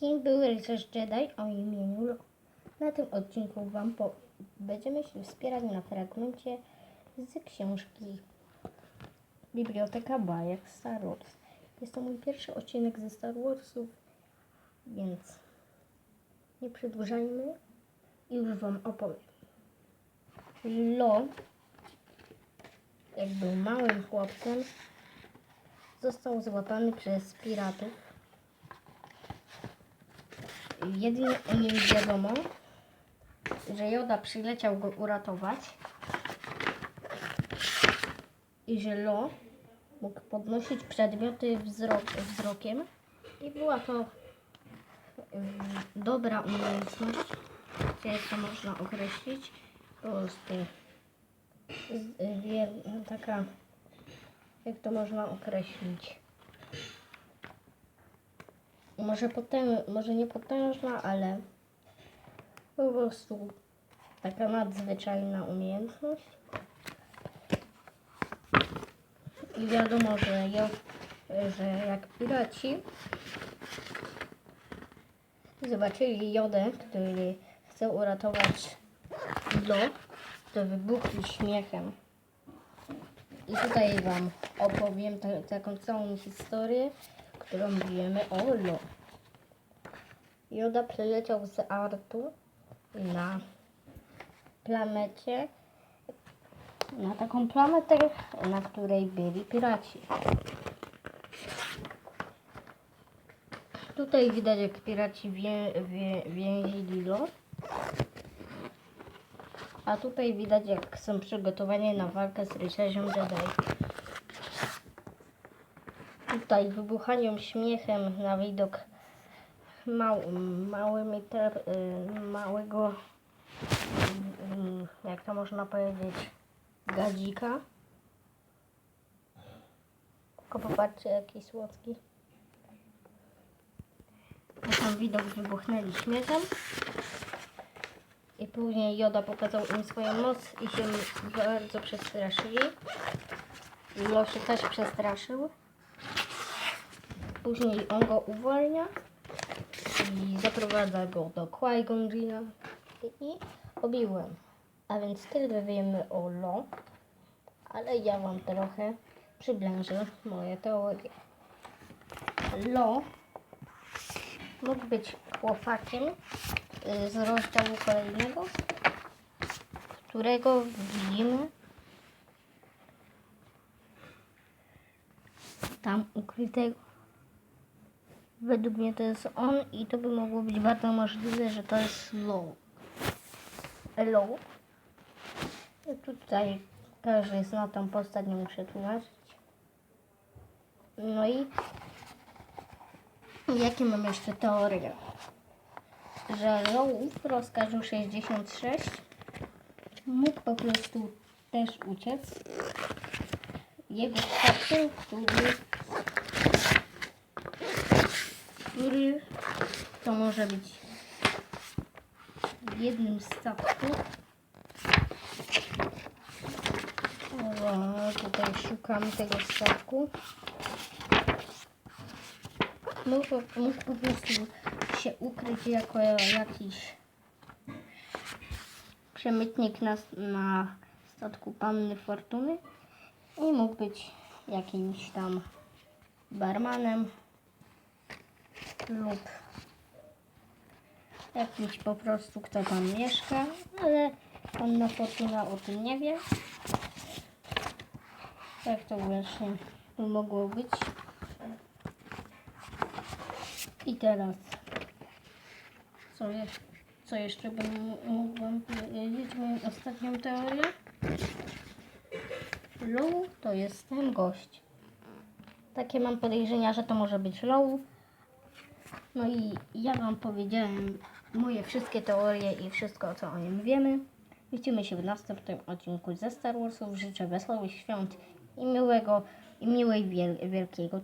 Kim był rycerz Jedi o imieniu Lo? Na tym odcinku Wam będziemy się wspierać na fragmencie z książki Biblioteka bajek Star Wars. Jest to mój pierwszy odcinek ze Star Warsów, więc nie przedłużajmy i już Wam opowiem. Lo, jak był małym chłopcem, został złapany przez piratów. Jedynie wiadomo, że Joda przyleciał go uratować i że Lo mógł podnosić przedmioty wzrok, wzrokiem i była to ym, dobra umiejętność, jak to można określić, po prostu z- wie, taka, jak to można określić, może, potęg, może nie potężna, ale po prostu taka nadzwyczajna umiejętność. I wiadomo, że, jo, że jak piraci zobaczyli Jodę, który chce uratować Lo, to wybuchli śmiechem. I tutaj Wam opowiem ta, taką całą historię, którą wiemy o Lo. Joda przyleciał z Artu na planecie, na taką planetę, na której byli piraci. Tutaj widać, jak piraci wię, wie, więzili Lo. A tutaj widać, jak są przygotowani na walkę z rycerzem Jedi. Tutaj wybuchają śmiechem na widok mał, małymi ter, y, małego, y, jak to można powiedzieć, gadzika. Tylko popatrzcie, jaki słodki. Sam widok wybuchnęli śmiechem. I później Joda pokazał im swoją moc i się bardzo przestraszyli. Lo się też przestraszył. Później on go uwalnia zaprowadza go do Qui-Gon Jinna i obiłem. A więc tyle wiemy o Lo, ale ja wam trochę przyblężę moje teorie. Lo mógł być chłopakiem y, z rozdziału kolejnego, którego widzimy tam ukrytego. Według mnie to jest on i to by mogło być bardzo możliwe, że to jest Low. Low. Tutaj każdy zna tą postać, nie muszę tłumaczyć. No i jakie mam jeszcze teorie? Że Low w rozkazu 66 mógł po prostu też uciec. Jego statkiem, który który to może być jednym z statków. O, tutaj szukam tego statku. Mógł, po- mógł po prostu się ukryć jako jakiś przemytnik na, na statku Panny Fortuny i mógł być jakimś tam barmanem lub jakimś po prostu kto tam mieszka, ale Panna Fortuna o tym nie wie. Jak to właśnie by mogło być. I teraz co, je, co jeszcze bym mógł wam powiedzieć? Moją ostatnią teorię. Low to jest ten gość. Takie mam podejrzenia, że to może być Low. No i ja Wam powiedziałem moje wszystkie teorie i wszystko, co o nim wiemy. Widzimy się w następnym odcinku ze Star Warsów. Życzę wesołych świąt i miłego i miłej wiel- wielkiego